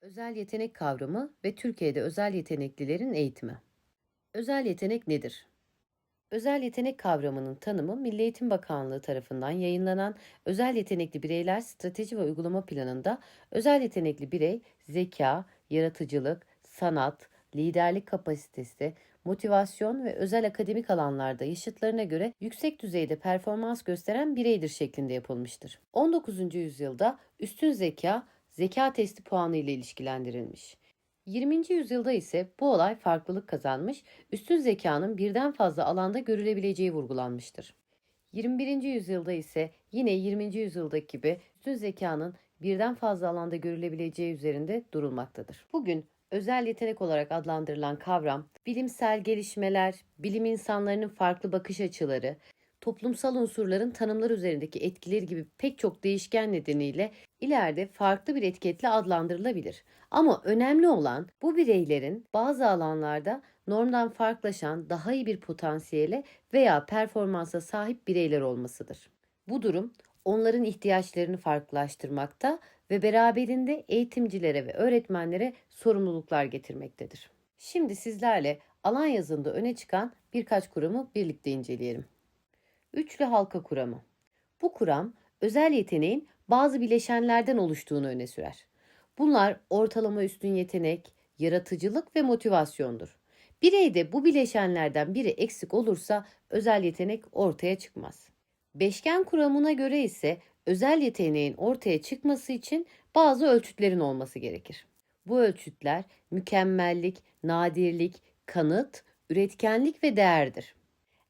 Özel yetenek kavramı ve Türkiye'de özel yeteneklilerin eğitimi. Özel yetenek nedir? Özel yetenek kavramının tanımı Milli Eğitim Bakanlığı tarafından yayınlanan Özel Yetenekli Bireyler Strateji ve Uygulama Planı'nda özel yetenekli birey zeka, yaratıcılık, sanat, liderlik kapasitesi, motivasyon ve özel akademik alanlarda yaşıtlarına göre yüksek düzeyde performans gösteren bireydir şeklinde yapılmıştır. 19. yüzyılda üstün zeka, zeka testi puanı ile ilişkilendirilmiş. 20. yüzyılda ise bu olay farklılık kazanmış, üstün zekanın birden fazla alanda görülebileceği vurgulanmıştır. 21. yüzyılda ise yine 20. yüzyıldaki gibi üstün zekanın birden fazla alanda görülebileceği üzerinde durulmaktadır. Bugün özel yetenek olarak adlandırılan kavram, bilimsel gelişmeler, bilim insanlarının farklı bakış açıları, toplumsal unsurların tanımlar üzerindeki etkileri gibi pek çok değişken nedeniyle ileride farklı bir etiketle adlandırılabilir. Ama önemli olan bu bireylerin bazı alanlarda normdan farklılaşan daha iyi bir potansiyele veya performansa sahip bireyler olmasıdır. Bu durum onların ihtiyaçlarını farklılaştırmakta ve beraberinde eğitimcilere ve öğretmenlere sorumluluklar getirmektedir. Şimdi sizlerle alan yazında öne çıkan birkaç kuramı birlikte inceleyelim. Üçlü halka kuramı. Bu kuram özel yeteneğin bazı bileşenlerden oluştuğunu öne sürer. Bunlar ortalama üstün yetenek, yaratıcılık ve motivasyondur. Bireyde bu bileşenlerden biri eksik olursa özel yetenek ortaya çıkmaz. Beşgen kuramına göre ise özel yeteneğin ortaya çıkması için bazı ölçütlerin olması gerekir. Bu ölçütler mükemmellik, nadirlik, kanıt, üretkenlik ve değerdir.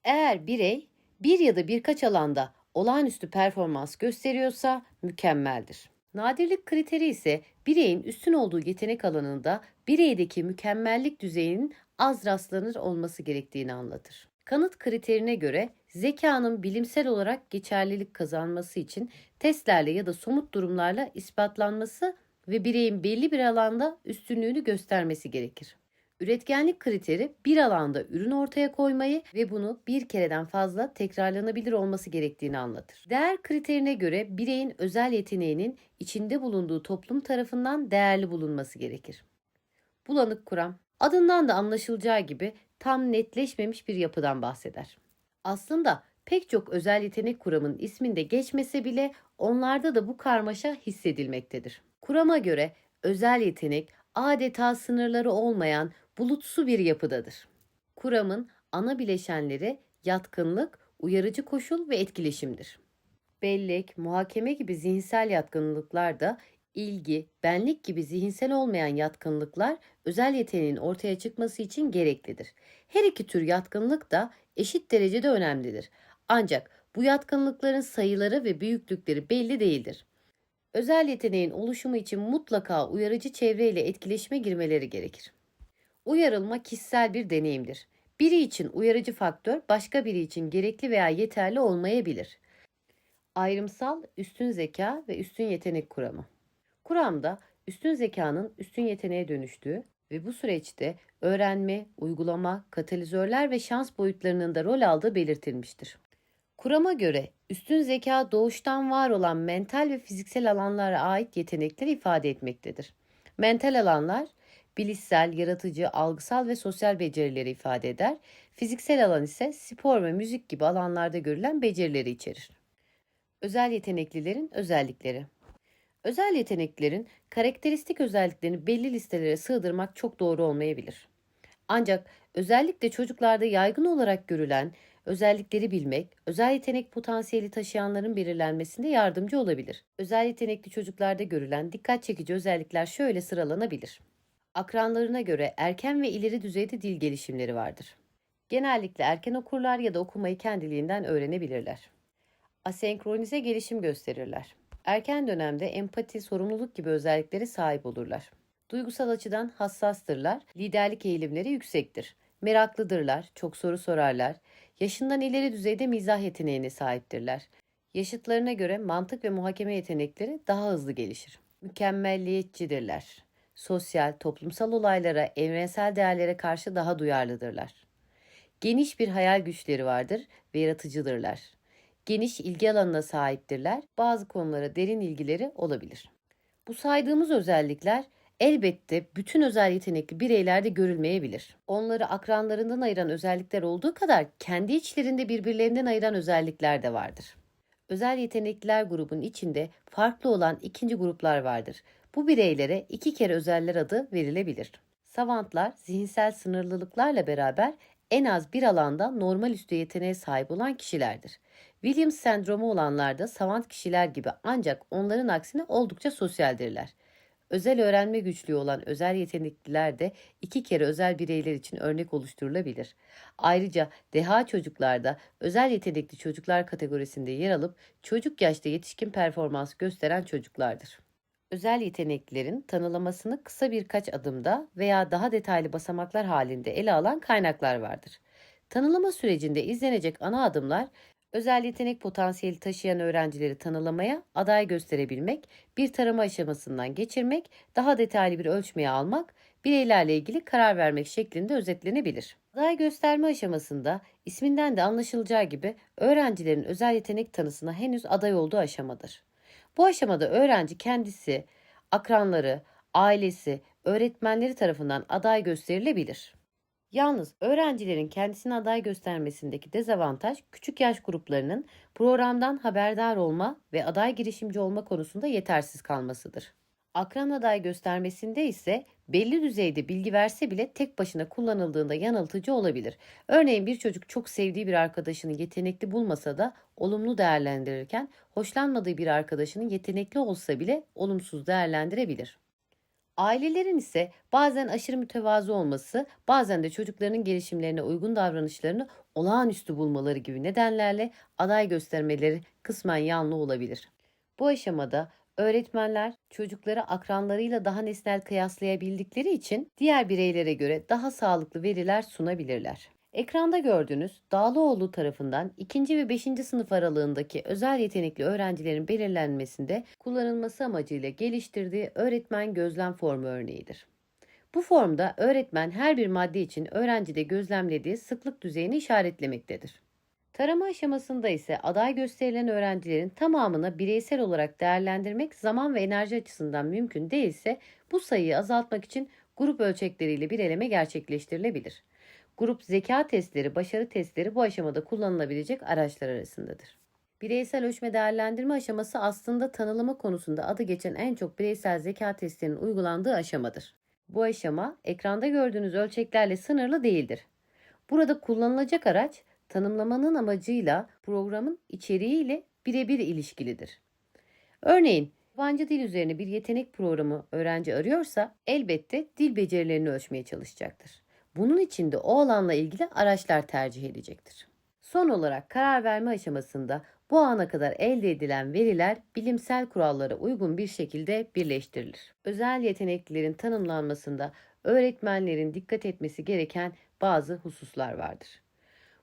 Eğer birey bir ya da birkaç alanda olağanüstü performans gösteriyorsa mükemmeldir. Nadirlik kriteri ise bireyin üstün olduğu yetenek alanında bireydeki mükemmellik düzeyinin az rastlanır olması gerektiğini anlatır. Kanıt kriterine göre zekanın bilimsel olarak geçerlilik kazanması için testlerle ya da somut durumlarla ispatlanması ve bireyin belli bir alanda üstünlüğünü göstermesi gerekir. Üretkenlik kriteri bir alanda ürün ortaya koymayı ve bunu bir kereden fazla tekrarlanabilir olması gerektiğini anlatır. Değer kriterine göre bireyin özel yeteneğinin içinde bulunduğu toplum tarafından değerli bulunması gerekir. Bulanık kuram adından da anlaşılacağı gibi tam netleşmemiş bir yapıdan bahseder. Aslında pek çok özel yetenek kuramın isminde geçmese bile onlarda da bu karmaşa hissedilmektedir. Kurama göre özel yetenek adeta sınırları olmayan bulutsu bir yapıdadır. Kuramın ana bileşenleri yatkınlık, uyarıcı koşul ve etkileşimdir. Bellek, muhakeme gibi zihinsel yatkınlıklar da ilgi, benlik gibi zihinsel olmayan yatkınlıklar özel yeteneğin ortaya çıkması için gereklidir. Her iki tür yatkınlık da eşit derecede önemlidir. Ancak bu yatkınlıkların sayıları ve büyüklükleri belli değildir. Özel yeteneğin oluşumu için mutlaka uyarıcı çevreyle etkileşime girmeleri gerekir. Uyarılma kişisel bir deneyimdir. Biri için uyarıcı faktör başka biri için gerekli veya yeterli olmayabilir. Ayrımsal üstün zeka ve üstün yetenek kuramı. Kuramda üstün zekanın üstün yeteneğe dönüştüğü ve bu süreçte öğrenme, uygulama, katalizörler ve şans boyutlarının da rol aldığı belirtilmiştir. Kurama göre üstün zeka doğuştan var olan mental ve fiziksel alanlara ait yetenekleri ifade etmektedir. Mental alanlar bilişsel, yaratıcı, algısal ve sosyal becerileri ifade eder. Fiziksel alan ise spor ve müzik gibi alanlarda görülen becerileri içerir. Özel yeteneklilerin özellikleri Özel yeteneklerin karakteristik özelliklerini belli listelere sığdırmak çok doğru olmayabilir. Ancak özellikle çocuklarda yaygın olarak görülen özellikleri bilmek, özel yetenek potansiyeli taşıyanların belirlenmesinde yardımcı olabilir. Özel yetenekli çocuklarda görülen dikkat çekici özellikler şöyle sıralanabilir. Akranlarına göre erken ve ileri düzeyde dil gelişimleri vardır. Genellikle erken okurlar ya da okumayı kendiliğinden öğrenebilirler. Asenkronize gelişim gösterirler. Erken dönemde empati, sorumluluk gibi özelliklere sahip olurlar. Duygusal açıdan hassastırlar, liderlik eğilimleri yüksektir. Meraklıdırlar, çok soru sorarlar. Yaşından ileri düzeyde mizah yeteneğine sahiptirler. Yaşıtlarına göre mantık ve muhakeme yetenekleri daha hızlı gelişir. Mükemmelliyetçidirler. Sosyal, toplumsal olaylara, evrensel değerlere karşı daha duyarlıdırlar. Geniş bir hayal güçleri vardır ve yaratıcıdırlar. Geniş ilgi alanına sahiptirler. Bazı konulara derin ilgileri olabilir. Bu saydığımız özellikler Elbette bütün özel yetenekli bireylerde görülmeyebilir. Onları akranlarından ayıran özellikler olduğu kadar kendi içlerinde birbirlerinden ayıran özellikler de vardır. Özel yetenekliler grubunun içinde farklı olan ikinci gruplar vardır. Bu bireylere iki kere özeller adı verilebilir. Savantlar zihinsel sınırlılıklarla beraber en az bir alanda normal üstü yeteneğe sahip olan kişilerdir. Williams sendromu olanlar da savant kişiler gibi ancak onların aksine oldukça sosyaldirler. Özel öğrenme güçlüğü olan özel yetenekliler de iki kere özel bireyler için örnek oluşturulabilir. Ayrıca deha çocuklarda özel yetenekli çocuklar kategorisinde yer alıp çocuk yaşta yetişkin performans gösteren çocuklardır. Özel yeteneklerin tanılamasını kısa birkaç adımda veya daha detaylı basamaklar halinde ele alan kaynaklar vardır. Tanılama sürecinde izlenecek ana adımlar özel yetenek potansiyeli taşıyan öğrencileri tanılamaya, aday gösterebilmek, bir tarama aşamasından geçirmek, daha detaylı bir ölçmeye almak, bireylerle ilgili karar vermek şeklinde özetlenebilir. Aday gösterme aşamasında isminden de anlaşılacağı gibi öğrencilerin özel yetenek tanısına henüz aday olduğu aşamadır. Bu aşamada öğrenci kendisi, akranları, ailesi, öğretmenleri tarafından aday gösterilebilir. Yalnız öğrencilerin kendisini aday göstermesindeki dezavantaj küçük yaş gruplarının programdan haberdar olma ve aday girişimci olma konusunda yetersiz kalmasıdır. Akran aday göstermesinde ise belli düzeyde bilgi verse bile tek başına kullanıldığında yanıltıcı olabilir. Örneğin bir çocuk çok sevdiği bir arkadaşını yetenekli bulmasa da olumlu değerlendirirken hoşlanmadığı bir arkadaşının yetenekli olsa bile olumsuz değerlendirebilir. Ailelerin ise bazen aşırı mütevazı olması, bazen de çocuklarının gelişimlerine uygun davranışlarını olağanüstü bulmaları gibi nedenlerle aday göstermeleri kısmen yanlı olabilir. Bu aşamada öğretmenler çocukları akranlarıyla daha nesnel kıyaslayabildikleri için diğer bireylere göre daha sağlıklı veriler sunabilirler. Ekranda gördüğünüz Dağlıoğlu tarafından 2. ve 5. sınıf aralığındaki özel yetenekli öğrencilerin belirlenmesinde kullanılması amacıyla geliştirdiği öğretmen gözlem formu örneğidir. Bu formda öğretmen her bir madde için öğrencide gözlemlediği sıklık düzeyini işaretlemektedir. Tarama aşamasında ise aday gösterilen öğrencilerin tamamını bireysel olarak değerlendirmek zaman ve enerji açısından mümkün değilse bu sayıyı azaltmak için grup ölçekleriyle bir eleme gerçekleştirilebilir. Grup zeka testleri, başarı testleri bu aşamada kullanılabilecek araçlar arasındadır. Bireysel ölçme değerlendirme aşaması aslında tanılama konusunda adı geçen en çok bireysel zeka testlerinin uygulandığı aşamadır. Bu aşama ekranda gördüğünüz ölçeklerle sınırlı değildir. Burada kullanılacak araç tanımlamanın amacıyla programın içeriğiyle birebir ilişkilidir. Örneğin yabancı dil üzerine bir yetenek programı öğrenci arıyorsa elbette dil becerilerini ölçmeye çalışacaktır. Bunun için de o alanla ilgili araçlar tercih edecektir. Son olarak karar verme aşamasında bu ana kadar elde edilen veriler bilimsel kurallara uygun bir şekilde birleştirilir. Özel yeteneklilerin tanımlanmasında öğretmenlerin dikkat etmesi gereken bazı hususlar vardır.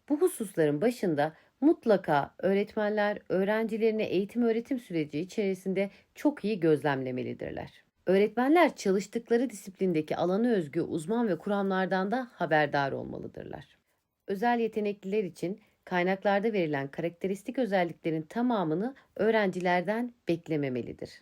Bu hususların başında mutlaka öğretmenler öğrencilerini eğitim öğretim süreci içerisinde çok iyi gözlemlemelidirler. Öğretmenler çalıştıkları disiplindeki alanı özgü uzman ve kuramlardan da haberdar olmalıdırlar. Özel yetenekliler için kaynaklarda verilen karakteristik özelliklerin tamamını öğrencilerden beklememelidir.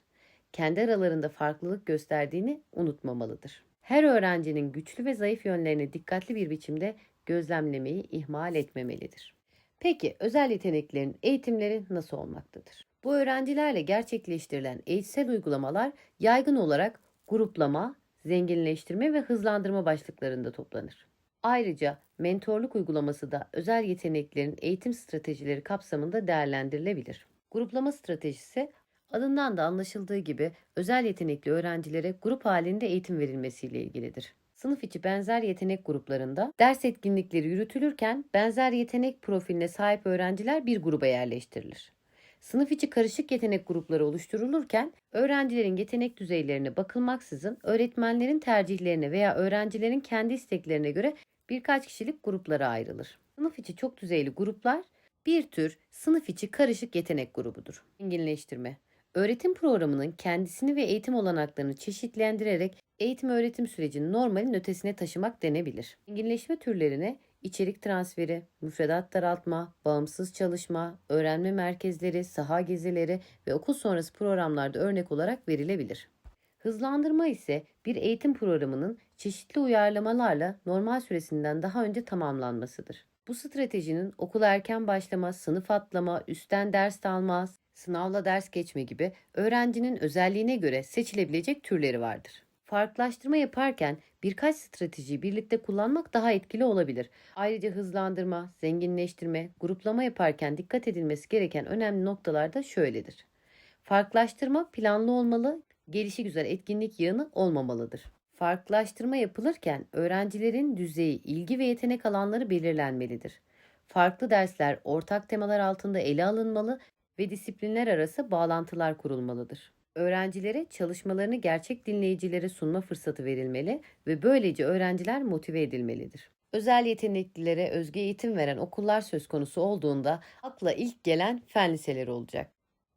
Kendi aralarında farklılık gösterdiğini unutmamalıdır. Her öğrencinin güçlü ve zayıf yönlerini dikkatli bir biçimde gözlemlemeyi ihmal etmemelidir. Peki özel yeteneklerin eğitimleri nasıl olmaktadır? Bu öğrencilerle gerçekleştirilen eğitsel uygulamalar yaygın olarak gruplama, zenginleştirme ve hızlandırma başlıklarında toplanır. Ayrıca mentorluk uygulaması da özel yeteneklerin eğitim stratejileri kapsamında değerlendirilebilir. Gruplama stratejisi adından da anlaşıldığı gibi özel yetenekli öğrencilere grup halinde eğitim verilmesiyle ilgilidir. Sınıf içi benzer yetenek gruplarında ders etkinlikleri yürütülürken benzer yetenek profiline sahip öğrenciler bir gruba yerleştirilir. Sınıf içi karışık yetenek grupları oluşturulurken öğrencilerin yetenek düzeylerine bakılmaksızın öğretmenlerin tercihlerine veya öğrencilerin kendi isteklerine göre birkaç kişilik gruplara ayrılır. Sınıf içi çok düzeyli gruplar bir tür sınıf içi karışık yetenek grubudur. Zenginleştirme Öğretim programının kendisini ve eğitim olanaklarını çeşitlendirerek eğitim öğretim sürecini normalin ötesine taşımak denebilir. Zenginleşme türlerine içerik transferi, müfredat daraltma, bağımsız çalışma, öğrenme merkezleri, saha gezileri ve okul sonrası programlarda örnek olarak verilebilir. Hızlandırma ise bir eğitim programının çeşitli uyarlamalarla normal süresinden daha önce tamamlanmasıdır. Bu stratejinin okula erken başlama, sınıf atlama, üstten ders alma, sınavla ders geçme gibi öğrencinin özelliğine göre seçilebilecek türleri vardır. Farklılaştırma yaparken birkaç stratejiyi birlikte kullanmak daha etkili olabilir. Ayrıca hızlandırma, zenginleştirme, gruplama yaparken dikkat edilmesi gereken önemli noktalar da şöyledir. Farklılaştırma planlı olmalı, gelişi güzel etkinlik yığını olmamalıdır. Farklılaştırma yapılırken öğrencilerin düzeyi, ilgi ve yetenek alanları belirlenmelidir. Farklı dersler ortak temalar altında ele alınmalı ve disiplinler arası bağlantılar kurulmalıdır. Öğrencilere çalışmalarını gerçek dinleyicilere sunma fırsatı verilmeli ve böylece öğrenciler motive edilmelidir. Özel yeteneklilere özgü eğitim veren okullar söz konusu olduğunda akla ilk gelen fen liseleri olacak.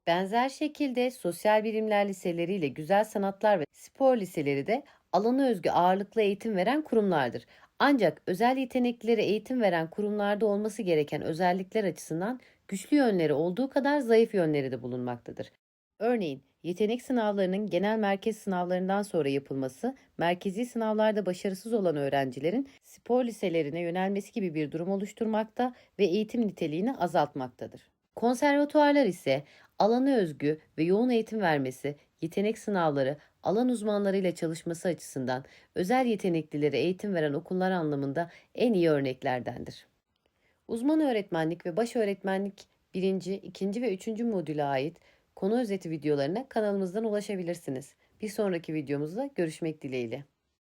Benzer şekilde sosyal bilimler liseleriyle güzel sanatlar ve spor liseleri de alana özgü ağırlıklı eğitim veren kurumlardır. Ancak özel yeteneklilere eğitim veren kurumlarda olması gereken özellikler açısından güçlü yönleri olduğu kadar zayıf yönleri de bulunmaktadır. Örneğin yetenek sınavlarının genel merkez sınavlarından sonra yapılması, merkezi sınavlarda başarısız olan öğrencilerin spor liselerine yönelmesi gibi bir durum oluşturmakta ve eğitim niteliğini azaltmaktadır. Konservatuarlar ise alana özgü ve yoğun eğitim vermesi, yetenek sınavları, alan uzmanlarıyla çalışması açısından özel yeteneklilere eğitim veren okullar anlamında en iyi örneklerdendir. Uzman öğretmenlik ve baş öğretmenlik 1. 2. ve 3. modüle ait konu özeti videolarına kanalımızdan ulaşabilirsiniz. Bir sonraki videomuzda görüşmek dileğiyle.